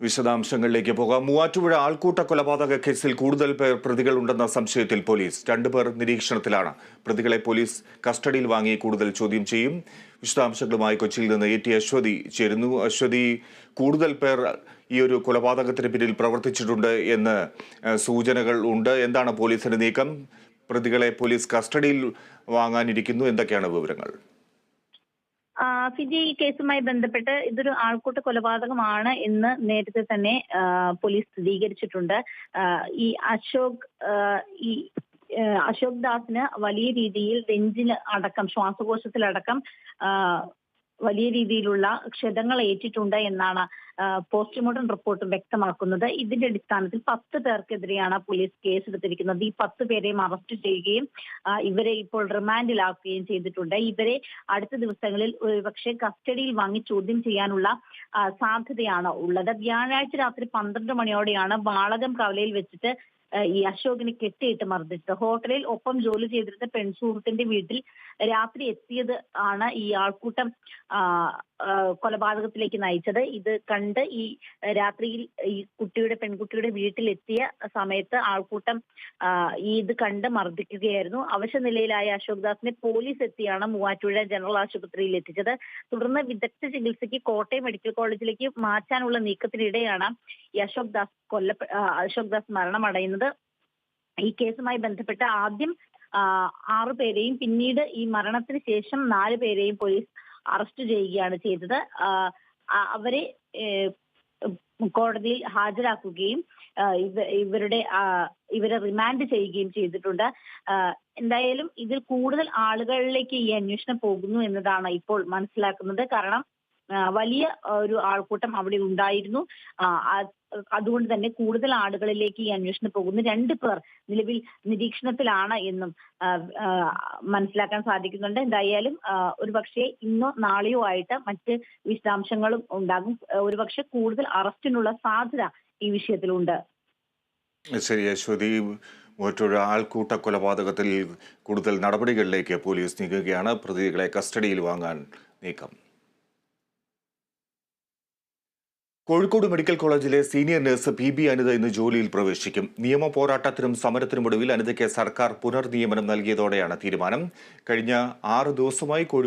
വിശദാംശങ്ങളിലേക്ക് പോകാം. മൂവാറ്റുപുഴ ആൾക്കൂട്ട കൊലപാതക കേസിൽ കൂടുതൽ പേർ പ്രതികളുണ്ടെന്ന സംശയത്തിൽ പോലീസ്. രണ്ടുപേർ നിരീക്ഷണത്തിലാണ്. പ്രതികളെ പോലീസ് കസ്റ്റഡിയിൽ വാങ്ങി കൂടുതൽ ചോദ്യം ചെയ്യും. വിശദാംശങ്ങളുമായി കൊച്ചിയിൽ നിന്ന് എ ടി അശ്വതി ചേരുന്നു. അശ്വതി കൂടുതൽ പേർ ഈ ഒരു കൊലപാതകത്തിന് പിന്നിൽ പ്രവർത്തിച്ചിട്ടുണ്ട് എന്ന് സൂചനകൾ ഉണ്ട്. എന്താണ് പോലീസിന്റെ നീക്കം? പ്രതികളെ പോലീസ് കസ്റ്റഡിയിൽ വാങ്ങാനിരിക്കുന്നു. എന്തൊക്കെയാണ് വിവരങ്ങൾ? ഫിജി ഈ കേസുമായി ബന്ധപ്പെട്ട് ഇതൊരു ആൾക്കൂട്ട കൊലപാതകമാണ് എന്ന് നേരത്തെ തന്നെ പോലീസ് സ്ഥിരീകരിച്ചിട്ടുണ്ട്. ഈ അശോക് ഈ അശോക് ദാസിന് വലിയ രീതിയിൽ നെഞ്ചിൽ അടക്കം ശ്വാസകോശത്തിലടക്കം വലിയ രീതിയിലുള്ള ക്ഷതങ്ങൾ ഏറ്റിട്ടുണ്ട് എന്നാണ് പോസ്റ്റ്മോർട്ടം റിപ്പോർട്ട് വ്യക്തമാക്കുന്നത്. ഇതിന്റെ അടിസ്ഥാനത്തിൽ പത്ത് പേർക്കെതിരെയാണ് പോലീസ് കേസെടുത്തിരിക്കുന്നത്. ഈ പത്ത് പേരെയും അറസ്റ്റ് ചെയ്യുകയും ഇവരെ ഇപ്പോൾ റിമാൻഡിലാക്കുകയും ചെയ്തിട്ടുണ്ട്. ഇവരെ അടുത്ത ദിവസങ്ങളിൽ ഒരുപക്ഷെ കസ്റ്റഡിയിൽ വാങ്ങി ചോദ്യം ചെയ്യാനുള്ള സാധ്യതയാണ് ഉള്ളത്. വ്യാഴാഴ്ച രാത്രി പന്ത്രണ്ട് മണിയോടെയാണ് വാളകം കവലയിൽ വെച്ചിട്ട് ഈ അശോകിനെ കെട്ടിയിട്ട് മർദ്ദിച്ചത്. ഹോട്ടലിൽ ഒപ്പം ജോലി ചെയ്തിരുന്ന പെൺസുഹൃത്തിന്റെ വീട്ടിൽ രാത്രി എത്തിയത് ആണ് ഈ ആൾക്കൂട്ടം കൊലപാതകത്തിലേക്ക് നയിച്ചത്. ഇത് കണ്ട് ഈ രാത്രിയിൽ ഈ കുട്ടിയുടെ പെൺകുട്ടിയുടെ വീട്ടിലെത്തിയ സമയത്ത് ആൾക്കൂട്ടം ഈ ഇത് കണ്ട് മർദ്ദിക്കുകയായിരുന്നു. അവശ നിലയിലായ അശോക് ദാസിനെ പോലീസ് എത്തിയാണ് മൂവാറ്റുപുഴ ജനറൽ ആശുപത്രിയിൽ എത്തിച്ചത്. തുടർന്ന് വിദഗ്ധ ചികിത്സയ്ക്ക് കോട്ടയം മെഡിക്കൽ കോളേജിലേക്ക് മാറ്റാനുള്ള നീക്കത്തിനിടെയാണ് ഈ അശോക് ദാസ് കൊല്ല അശോക് ദാസ് മരണമടയുന്നത്. ഈ കേസുമായി ബന്ധപ്പെട്ട് ആദ്യം ആറു പേരെയും പിന്നീട് ഈ മരണത്തിന് ശേഷം നാല് പേരെയും പോലീസ് അറസ്റ്റ് ചെയ്യുകയാണ് ചെയ്തത്. അവരെ കോടതിയിൽ ഹാജരാക്കുകയും ഇവരുടെ ഇവരെ റിമാൻഡ് ചെയ്യുകയും ചെയ്തിട്ടുണ്ട്. എന്തായാലും ഇതിൽ കൂടുതൽ ആളുകളിലേക്ക് ഈ അന്വേഷണം പോകുന്നു എന്നതാണ് ഇപ്പോൾ മനസ്സിലാക്കുന്നത്. കാരണം വലിയ ഒരു ആൾക്കൂട്ടം അവിടെ ഉണ്ടായിരുന്നു. അതുകൊണ്ട് തന്നെ കൂടുതൽ ആളുകളിലേക്ക് ഈ അന്വേഷണം പോകുന്നു. രണ്ട് പേർ നിലവിൽ നിരീക്ഷണത്തിലാണ് എന്നും മനസ്സിലാക്കാൻ സാധിക്കുന്നുണ്ട്. എന്തായാലും ഒരുപക്ഷെ ഇന്നോ നാളെയോ ആയിട്ട് മറ്റ് വിശദാംശങ്ങളും ഉണ്ടാകും. ഒരുപക്ഷെ കൂടുതൽ അറസ്റ്റിനുള്ള സാധ്യത ഈ വിഷയത്തിലുണ്ട്. ശരി അശ്വതി. മറ്റൊരു ആൾക്കൂട്ട കൊലപാതകത്തിൽ കൂടുതൽ നടപടികളിലേക്ക് പോലീസ് നീക്കുകയാണ് പ്രതികളെ കസ്റ്റഡിയിൽ വാങ്ങാൻ നീക്കം. കോഴിക്കോട് മെഡിക്കൽ കോളേജിലെ senior nurse P B Anitha ഇന്ന് ജോലിയിൽ പ്രവേശിക്കും. നിയമ പോരാട്ടത്തിനും സമരത്തിനുമൊടുവിൽ അനിതയ്ക്ക് സർക്കാർ പുനർനിയമനം നൽകിയതോടെയാണ് തീരുമാനം. കഴിഞ്ഞ ആറ് ദിവസമായി കോഴിക്കോട്